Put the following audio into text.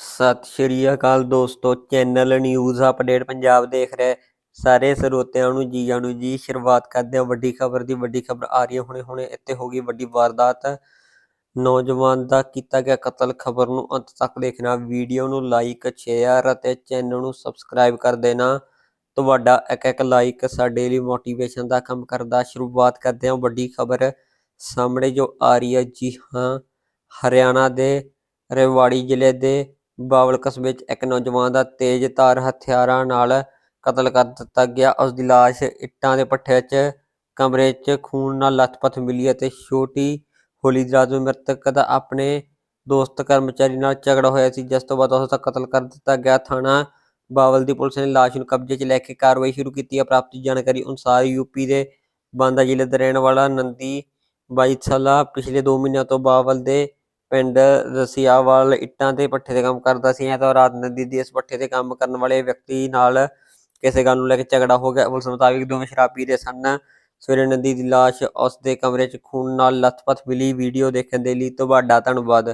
ਸਤਿ ਸ਼੍ਰੀ ਅਕਾਲ ਦੋਸਤੋ, channel news update Punjab ਦੇਖ ਰਹੇ ਸਾਰੇ ਸਰੋਤਿਆਂ ਨੂੰ ਜੀ ਆਇਆਂ ਜੀ। ਸ਼ੁਰੂਆਤ ਕਰਦੇ ਹਾਂ ਵੱਡੀ ਖਬਰ ਦੀ। ਵੱਡੀ ਖਬਰ ਆ ਰਹੀ ਹੈ ਹੁਣੇ ਹੁਣੇ, ਇੱਥੇ ਹੋ ਗਈ ਵੱਡੀ ਵਾਰਦਾਤ। ਨੌਜਵਾਨ ਦਾ ਕੀਤਾ ਗਿਆ ਕਤਲ। ਖਬਰ ਨੂੰ ਅੰਤ ਤੱਕ ਦੇਖਣਾ। ਵੀਡੀਓ ਨੂੰ ਲਾਈਕ ਸ਼ੇਅਰ ਅਤੇ ਚੈਨਲ ਨੂੰ ਸਬਸਕ੍ਰਾਈਬ ਕਰ ਦੇਣਾ। ਤੁਹਾਡਾ ਇੱਕ ਇੱਕ ਲਾਈਕ ਸਾਡੇ ਲਈ ਮੋਟੀਵੇਸ਼ਨ ਦਾ ਕੰਮ ਕਰਦਾ। ਸ਼ੁਰੂਆਤ ਕਰਦੇ ਹਾਂ ਵੱਡੀ ਖਬਰ ਸਾਹਮਣੇ ਜੋ ਆ ਰਹੀ ਹੈ। ਜੀ ਹਾਂ, ਹਰਿਆਣਾ ਦੇ ਰੇਵਾੜੀ ਜ਼ਿਲ੍ਹੇ ਦੇ ਬਾਵਲ ਕਸਬੇ 'ਚ ਇੱਕ ਨੌਜਵਾਨ ਦਾ ਤੇਜ਼ ਧਾਰ ਹਥਿਆਰਾਂ ਨਾਲ ਕਤਲ ਕਰ ਦਿੱਤਾ ਗਿਆ। ਉਸ ਦੀ ਲਾਸ਼ ਇੱਟਾਂ ਦੇ ਪੱਠੇ 'ਚ, ਕਮਰੇ 'ਚ ਖੂਨ ਨਾਲ ਲੱਥਪੱਥ ਮਿਲੀ ਅਤੇ ਛੋਟੀ ਹੋਲੀ ਦੀ ਰਾਤ ਨੂੰ ਮ੍ਰਿਤਕ ਦਾ ਆਪਣੇ ਦੋਸਤ ਕਰਮਚਾਰੀ ਨਾਲ ਝਗੜਾ ਹੋਇਆ ਸੀ, ਜਿਸ ਤੋਂ ਬਾਅਦ ਉਸ ਦਾ ਕਤਲ ਕਰ ਦਿੱਤਾ ਗਿਆ। ਥਾਣਾ ਬਾਵਲ ਦੀ ਪੁਲਿਸ ਨੇ ਲਾਸ਼ ਨੂੰ ਕਬਜ਼ੇ 'ਚ ਲੈ ਕੇ ਕਾਰਵਾਈ ਸ਼ੁਰੂ ਕੀਤੀ। ਹੈ ਪ੍ਰਾਪਤ ਜਾਣਕਾਰੀ ਅਨੁਸਾਰ ਯੂਪੀ ਦੇ ਬਾਂਦਾ ਜ਼ਿਲ੍ਹੇ ਦਾ ਰਹਿਣ ਵਾਲਾ ਨੰਦੀ 22 ਸਾਲਾ ਪਿਛਲੇ 2 ਮਹੀਨਿਆਂ ਤੋਂ ਬਾਵਲ ਦੇ ਪਿੰਡ ਰਸੀਆਵਾਲ ਇੱਟਾਂ ਤੇ ਪੱਠੇ ਤੇ ਕੰਮ ਕਰਦਾ ਸੀ ਐਤਵਾਰ ਰਾਤ ਨਦੀ ਦੀ ਇਸ ਪੱਠੇ ਤੇ ਕੰਮ ਕਰਨ ਵਾਲੇ ਵਿਅਕਤੀ ਨਾਲ ਕਿਸੇ ਗੱਲ ਨੂੰ ਲੈ ਕੇ ਝਗੜਾ ਹੋ ਗਿਆ। ਪੁਲਿਸ ਮੁਤਾਬਿਕ ਦੋਵੇਂ ਸ਼ਰਾਬ ਪੀ ਰਹੇ ਸਨ। ਸਵੇਰੇ ਨਦੀ ਦੀ ਲਾਸ਼ ਉਸ ਦੇ ਕਮਰੇ 'ਚ ਖੂਨ ਨਾਲ ਲੱਥਪੱਥ ਮਿਲੀ। ਵੀਡੀਓ ਦੇਖਣ ਦੇ ਲਈ ਤੁਹਾਡਾ ਧੰਨਵਾਦ।